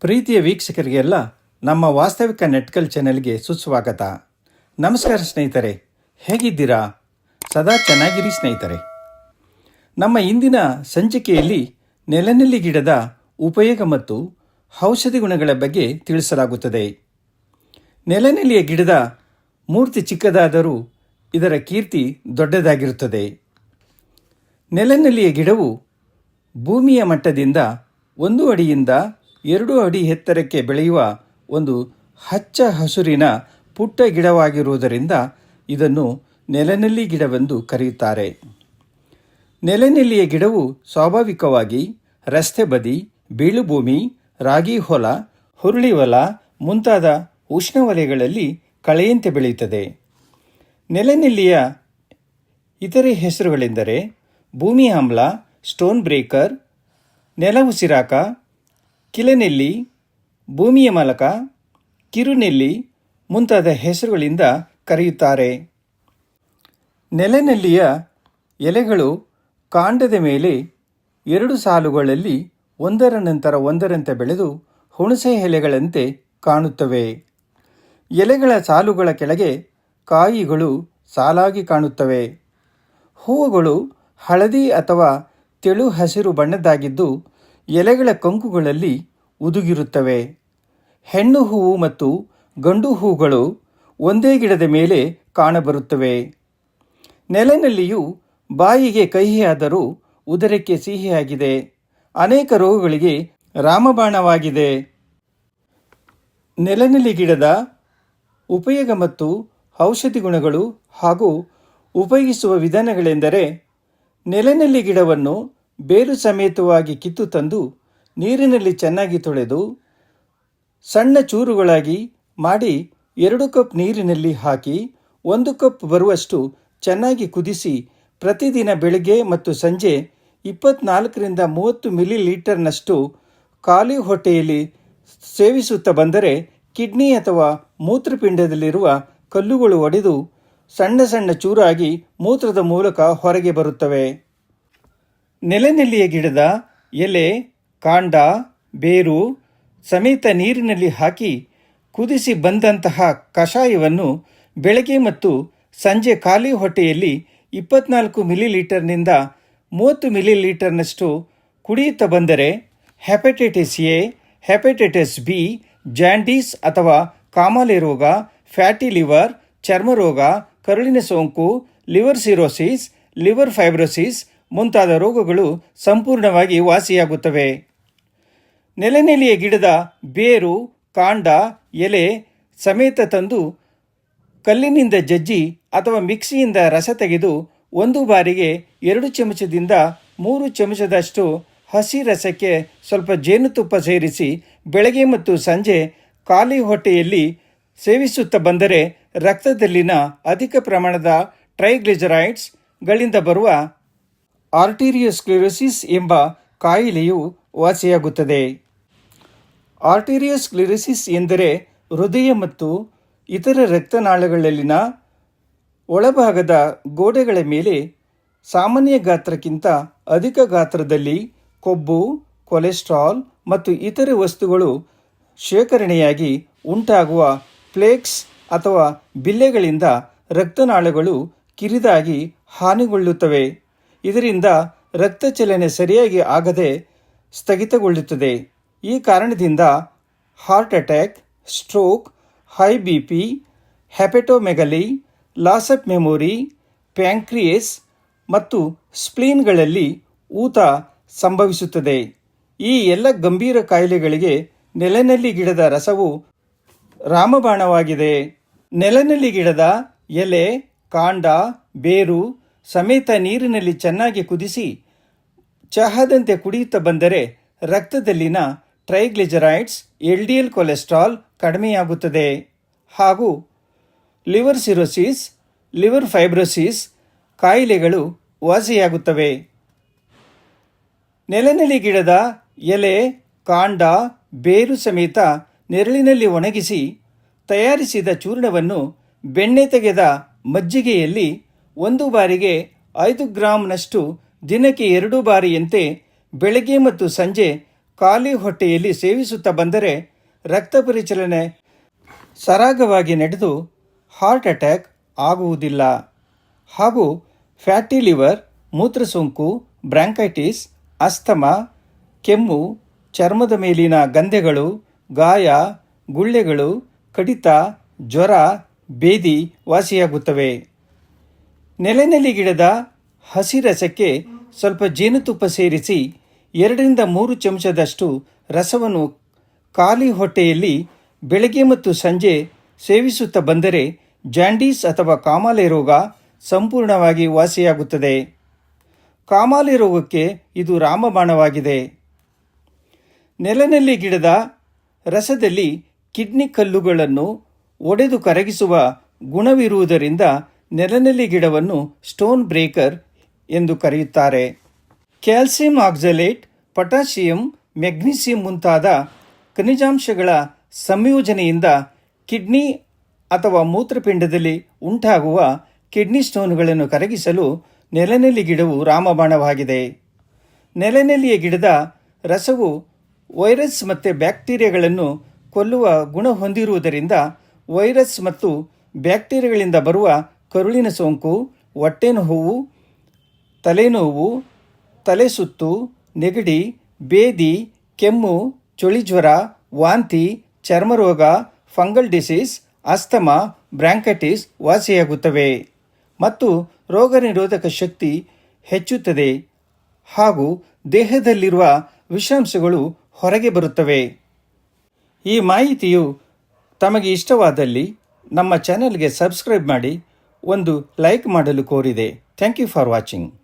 ಪ್ರೀತಿಯ ವೀಕ್ಷಕರಿಗೆಲ್ಲ ನಮ್ಮ ವಾಸ್ತವಿಕ ನೆಟ್ಕಲ್ ಚಾನೆಲ್ಗೆ ಸುಸ್ವಾಗತ. ನಮಸ್ಕಾರ ಸ್ನೇಹಿತರೆ, ಹೇಗಿದ್ದೀರಾ? ಸದಾ ಚೆನ್ನಾಗಿರಿ ಸ್ನೇಹಿತರೆ. ನಮ್ಮ ಇಂದಿನ ಸಂಚಿಕೆಯಲ್ಲಿ ನೆಲನೆಲ್ಲಿ ಗಿಡದ ಉಪಯೋಗ ಮತ್ತು ಔಷಧಿ ಗುಣಗಳ ಬಗ್ಗೆ ತಿಳಿಸಲಾಗುತ್ತದೆ. ನೆಲನೆಲ್ಲಿಯ ಗಿಡದ ಮೂರ್ತಿ ಚಿಕ್ಕದಾದರೂ ಇದರ ಕೀರ್ತಿ ದೊಡ್ಡದಾಗಿರುತ್ತದೆ. ನೆಲನೆಲ್ಲಿಯ ಗಿಡವು ಭೂಮಿಯ ಮಟ್ಟದಿಂದ ಒಂದು ಅಡಿಯಿಂದ ಎರಡು ಅಡಿ ಎತ್ತರಕ್ಕೆ ಬೆಳೆಯುವ ಒಂದು ಹಚ್ಚ ಹಸುರಿನ ಪುಟ್ಟ ಗಿಡವಾಗಿರುವುದರಿಂದ ಇದನ್ನು ನೆಲನೆಲ್ಲಿ ಗಿಡವೆಂದು ಕರೆಯುತ್ತಾರೆ. ನೆಲನೆಲ್ಲಿಯ ಗಿಡವು ಸ್ವಾಭಾವಿಕವಾಗಿ ರಸ್ತೆ ಬದಿ ಬೀಳುಭೂಮಿ ರಾಗಿ ಹೊಲ, ಹುರುಳಿ ಹೊಲ ಮುಂತಾದ ಉಷ್ಣವಲಯಗಳಲ್ಲಿ ಕಳೆಯಂತೆ ಬೆಳೆಯುತ್ತದೆ. ನೆಲನೆಲ್ಲಿಯ ಇತರೆ ಹೆಸರುಗಳೆಂದರೆ ಭೂಮಿ ಆಮ್ಲ, ಸ್ಟೋನ್ ಬ್ರೇಕರ್, ನೆಲ ಉಸಿರಾಕ ಕಿಲೆನೆಲ್ಲಿ, ಭೂಮಿಯ ಮಲಕ, ಕಿರುನೆಲ್ಲಿ ಮುಂತಾದ ಹೆಸರುಗಳಿಂದ ಕರೆಯುತ್ತಾರೆ. ನೆಲೆನೆಲ್ಲಿಯ ಎಲೆಗಳು ಕಾಂಡದ ಮೇಲೆ ಎರಡು ಸಾಲುಗಳಲ್ಲಿ ಒಂದರ ನಂತರ ಒಂದರಂತೆ ಬೆಳೆದು ಹುಣಸೆ ಎಲೆಗಳಂತೆ ಕಾಣುತ್ತವೆ. ಎಲೆಗಳ ಸಾಲುಗಳ ಕೆಳಗೆ ಕಾಯಿಗಳು ಸಾಲಾಗಿ ಕಾಣುತ್ತವೆ. ಹೂವುಗಳು ಹಳದಿ ಅಥವಾ ತೆಳು ಹಸಿರು ಬಣ್ಣದ್ದಾಗಿದ್ದು ಎಲೆಗಳ ಕಂಕುಗಳಲ್ಲಿ ಉದುಗಿರುತ್ತವೆ. ಹೆಣ್ಣು ಹೂವು ಮತ್ತು ಗಂಡು ಹೂಗಳು ಒಂದೇ ಗಿಡದ ಮೇಲೆ ಕಾಣಬರುತ್ತವೆ. ನೆಲನಲ್ಲಿಯೂ ಬಾಯಿಗೆ ಕಹಿಯಾದರೂ ಉದರಕ್ಕೆ ಸಿಹಿಯಾಗಿದೆ. ಅನೇಕ ರೋಗಗಳಿಗೆ ರಾಮಬಾಣವಾಗಿದೆ. ನೆಲನೆಲ್ಲಿ ಗಿಡದ ಉಪಯೋಗ ಮತ್ತು ಔಷಧಿ ಗುಣಗಳು ಹಾಗೂ ಉಪಯೋಗಿಸುವ ವಿಧಾನಗಳೆಂದರೆ ನೆಲನೆಲ್ಲಿ ಗಿಡವನ್ನು ಬೇರು ಸಮೇತವಾಗಿ ಕಿತ್ತು ತಂದು ನೀರಿನಲ್ಲಿ ಚೆನ್ನಾಗಿ ತೊಳೆದು ಸಣ್ಣ ಚೂರುಗಳಾಗಿ ಮಾಡಿ ಎರಡು ಕಪ್ ನೀರಿನಲ್ಲಿ ಹಾಕಿ ಒಂದು ಕಪ್ ಬರುವಷ್ಟು ಚೆನ್ನಾಗಿ ಕುದಿಸಿ ಪ್ರತಿದಿನ ಬೆಳಗ್ಗೆ ಮತ್ತು ಸಂಜೆ ಇಪ್ಪತ್ನಾಲ್ಕರಿಂದ ಮೂವತ್ತು ಮಿಲಿ ಲೀಟರ್ನಷ್ಟು ಖಾಲಿ ಹೊಟ್ಟೆಯಲ್ಲಿ ಸೇವಿಸುತ್ತಾ ಬಂದರೆ ಕಿಡ್ನಿ ಅಥವಾ ಮೂತ್ರಪಿಂಡದಲ್ಲಿರುವ ಕಲ್ಲುಗಳು ಒಡೆದು ಸಣ್ಣ ಸಣ್ಣ ಚೂರಾಗಿ ಮೂತ್ರದ ಮೂಲಕ ಹೊರಗೆ ಬರುತ್ತವೆ. ನೆಲೆನೆಲ್ಲಿಯ ಗಿಡದ ಎಲೆ, ಕಾಂಡ, ಬೇರು, ಸಮೇತ ನೀರಿನಲ್ಲಿ ಹಾಕಿ ಕುದಿಸಿ ಬಂದಂತಹ ಕಷಾಯವನ್ನು ಬೆಳಗ್ಗೆ ಮತ್ತು ಸಂಜೆ ಖಾಲಿ ಹೊಟ್ಟೆಯಲ್ಲಿ ಇಪ್ಪತ್ನಾಲ್ಕು ಮಿಲಿ ಲೀಟರ್ನಿಂದ ಮೂವತ್ತು ಮಿಲಿ ಲೀಟರ್ನಷ್ಟು ಕುಡಿಯುತ್ತಾ ಬಂದರೆ hepatitis A, hepatitis B, jaundice ಅಥವಾ ಕಾಮಾಲೆ ರೋಗ, ಫ್ಯಾಟಿ ಲಿವರ್ ಚರ್ಮರೋಗ ಕರುಳಿನ ಸೋಂಕು, ಲಿವರ್ ಸಿರೋಸಿಸ್, ಲಿವರ್ ಫೈಬ್ರೋಸಿಸ್ ಮುಂತಾದ ರೋಗಗಳು ಸಂಪೂರ್ಣವಾಗಿ ವಾಸಿಯಾಗುತ್ತವೆ. ನೆಲೆನೆಲೆಯ ಗಿಡದ ಬೇರು, ಕಾಂಡ, ಎಲೆ ಸಮೇತ ತಂದು ಕಲ್ಲಿನಿಂದ ಜಜ್ಜಿ ಅಥವಾ ಮಿಕ್ಸಿಯಿಂದ ರಸ ತೆಗೆದು ಒಂದು ಬಾರಿಗೆ ಎರಡು ಚಮಚದಿಂದ ಮೂರು ಚಮಚದಷ್ಟು ಹಸಿ ರಸಕ್ಕೆ ಸ್ವಲ್ಪ ಜೇನುತುಪ್ಪ ಸೇರಿಸಿ ಬೆಳಗ್ಗೆ ಮತ್ತು ಸಂಜೆ ಖಾಲಿ ಹೊಟ್ಟೆಯಲ್ಲಿ ಸೇವಿಸುತ್ತಾ ಬಂದರೆ ರಕ್ತದಲ್ಲಿನ ಅಧಿಕ ಪ್ರಮಾಣದ ಟ್ರೈಗ್ಲಿಜರೈಡ್ಸ್ಗಳಿಂದ ಬರುವ ಆರ್ಟೀರಿಯೋಸ್ಕ್ಲಿರೋಸಿಸ್ ಎಂಬ ಕಾಯಿಲೆಯು ವಾಸಿಯಾಗುತ್ತದೆ. ಆರ್ಟೀರಿಯೋಸ್ಕ್ಲಿರೋಸಿಸ್ ಎಂದರೆ ಹೃದಯ ಮತ್ತು ಇತರ ರಕ್ತನಾಳಗಳಲ್ಲಿನ ಒಳಭಾಗದ ಗೋಡೆಗಳ ಮೇಲೆ ಸಾಮಾನ್ಯ ಗಾತ್ರಕ್ಕಿಂತ ಅಧಿಕ ಗಾತ್ರದಲ್ಲಿ ಕೊಬ್ಬು, ಕೊಲೆಸ್ಟ್ರಾಲ್ ಮತ್ತು ಇತರೆ ವಸ್ತುಗಳು ಶೇಖರಣೆಯಾಗಿ ಉಂಟಾಗುವ ಪ್ಲೇಕ್ಸ್ ಅಥವಾ ಬಿಲ್ಲೆಗಳಿಂದ ರಕ್ತನಾಳಗಳು ಕಿರಿದಾಗಿ ಹಾನಿಗೊಳ್ಳುತ್ತವೆ. ಇದರಿಂದ ರಕ್ತ ಚಲನೆ ಸರಿಯಾಗಿ ಆಗದೆ ಸ್ಥಗಿತಗೊಳ್ಳುತ್ತದೆ. ಈ ಕಾರಣದಿಂದ heart attack, stroke, high B P, hepatomegaly, loss of memory, pancreas ಮತ್ತು ಸ್ಪ್ಲೀನ್ಗಳಲ್ಲಿ ಊತ ಸಂಭವಿಸುತ್ತದೆ. ಈ ಎಲ್ಲ ಗಂಭೀರ ಕಾಯಿಲೆಗಳಿಗೆ ನೆಲನಲ್ಲಿ ಗಿಡದ ರಸವು ರಾಮಬಾಣವಾಗಿದೆ. ನೆಲನಲ್ಲಿ ಗಿಡದ ಎಲೆ, ಕಾಂಡ, ಬೇರು ಸಮೇತ ನೀರಿನಲ್ಲಿ ಚೆನ್ನಾಗಿ ಕುದಿಸಿ ಚಹಾದಂತೆ ಕುಡಿಯುತ್ತಾ ಬಂದರೆ ರಕ್ತದಲ್ಲಿನ triglycerides L D L cholesterol ಕಡಿಮೆಯಾಗುತ್ತದೆ. ಹಾಗೂ ಲಿವರ್ ಸಿರೋಸಿಸ್, ಲಿವರ್ ಫೈಬ್ರೋಸಿಸ್ ಕಾಯಿಲೆಗಳು ವಾಸಿಯಾಗುತ್ತವೆ. ನೆಲನೆಲಿ ಗಿಡದ ಎಲೆ, ಕಾಂಡ, ಬೇರು ಸಮೇತ ನೆರಳಿನಲ್ಲಿ ಒಣಗಿಸಿ ತಯಾರಿಸಿದ ಚೂರ್ಣವನ್ನು ಬೆಣ್ಣೆ ತೆಗೆದ ಮಜ್ಜಿಗೆಯಲ್ಲಿ ಒಂದು ಬಾರಿಗೆ ಐದು ಗ್ರಾಂನಷ್ಟು ದಿನಕ್ಕೆ ಎರಡು ಬಾರಿಯಂತೆ ಬೆಳಗ್ಗೆ ಮತ್ತು ಸಂಜೆ ಖಾಲಿ ಹೊಟ್ಟೆಯಲ್ಲಿ ಸೇವಿಸುತ್ತಾ ಬಂದರೆ ರಕ್ತ ಪರಿಚಲನೆ ಸರಾಗವಾಗಿ ನಡೆದು ಹಾರ್ಟ್ ಅಟ್ಯಾಕ್ ಆಗುವುದಿಲ್ಲ. ಹಾಗೂ ಫ್ಯಾಟಿ ಲಿವರ್, ಮೂತ್ರಸೋಂಕು, ಬ್ರಾಂಕೈಟಿಸ್, ಅಸ್ತಮ, ಕೆಮ್ಮು, ಚರ್ಮದ ಮೇಲಿನ ಗಂಧೆಗಳು, ಗಾಯ, ಗುಳ್ಳೆಗಳು, ಕಡಿತ, ಜ್ವರ, ಬೇದಿ ವಾಸಿಯಾಗುತ್ತವೆ. ನೆಲೆನೆಲ್ಲಿ ಗಿಡದ ಹಸಿರಸಕ್ಕೆ ಸ್ವಲ್ಪ ಜೇನುತುಪ್ಪ ಸೇರಿಸಿ ಎರಡರಿಂದ ಮೂರು ಚಮಚದಷ್ಟು ರಸವನ್ನು ಖಾಲಿ ಹೊಟ್ಟೆಯಲ್ಲಿ ಬೆಳಗ್ಗೆ ಮತ್ತು ಸಂಜೆ ಸೇವಿಸುತ್ತಾ ಬಂದರೆ ಜಾಂಡೀಸ್ ಅಥವಾ ಕಾಮಾಲೆ ರೋಗ ಸಂಪೂರ್ಣವಾಗಿ ವಾಸಿಯಾಗುತ್ತದೆ. ಕಾಮಾಲೆ ರೋಗಕ್ಕೆ ಇದು ರಾಮಬಾಣವಾಗಿದೆ. ನೆಲನೆಲ್ಲಿ ಗಿಡದ ರಸದಲ್ಲಿ ಕಿಡ್ನಿ ಕಲ್ಲುಗಳನ್ನು ಒಡೆದು ಕರಗಿಸುವ ಗುಣವಿರುವುದರಿಂದ ನೆಲನೆಲ್ಲಿ ಗಿಡವನ್ನು ಸ್ಟೋನ್ ಬ್ರೇಕರ್ ಎಂದು ಕರೆಯುತ್ತಾರೆ. ಕ್ಯಾಲ್ಸಿಯಂ ಆಕ್ಸಲೇಟ್, ಪೊಟ್ಯಾಷಿಯಂ, ಮೆಗ್ನೀಸಿಯಂ ಮುಂತಾದ ಖನಿಜಾಂಶಗಳ ಸಂಯೋಜನೆಯಿಂದ ಕಿಡ್ನಿ ಅಥವಾ ಮೂತ್ರಪಿಂಡದಲ್ಲಿ ಉಂಟಾಗುವ ಕಿಡ್ನಿ ಸ್ಟೋನ್ಗಳನ್ನು ಕರಗಿಸಲು ನೆಲನೆಲ್ಲಿ ಗಿಡವು ರಾಮಬಾಣವಾಗಿದೆ. ನೆಲನೆಲ್ಲಿಯ ಗಿಡದ ರಸವು ವೈರಸ್ ಮತ್ತು ಬ್ಯಾಕ್ಟೀರಿಯಾಗಳನ್ನು ಕೊಲ್ಲುವ ಗುಣ ಹೊಂದಿರುವುದರಿಂದ ವೈರಸ್ ಮತ್ತು ಬ್ಯಾಕ್ಟೀರಿಯಾಗಳಿಂದ ಬರುವ ಕರುಳಿನ ಸೋಂಕು ಹೊಟ್ಟೆ ನೋವು, ತಲೆನೋವು, ತಲೆ ಸುತ್ತು, ನೆಗಡಿ, ಬೇದಿ, ಕೆಮ್ಮು ಚಳಿಜ್ವರ ವಾಂತಿ ಚರ್ಮರೋಗ ಫಂಗಲ್ ಡಿಸೀಸ್, ಅಸ್ತಮಾ, ಬ್ರಾಂಕೈಟಿಸ್ ವಾಸಿಯಾಗುತ್ತವೆ. ಮತ್ತು ರೋಗ ನಿರೋಧಕ ಶಕ್ತಿ ಹೆಚ್ಚುತ್ತದೆ ಹಾಗೂ ದೇಹದಲ್ಲಿರುವ ವಿಷಾಂಶಗಳು ಹೊರಗೆ ಬರುತ್ತವೆ. ಈ ಮಾಹಿತಿಯು ತಮಗೆ ಇಷ್ಟವಾದಲ್ಲಿ ನಮ್ಮ ಚಾನೆಲ್ಗೆ ಸಬ್ಸ್ಕ್ರೈಬ್ ಮಾಡಿ ಒಂದು ಲೈಕ್ ಮಾಡಲು ಕೋರಿದೆ. Thank you for watching.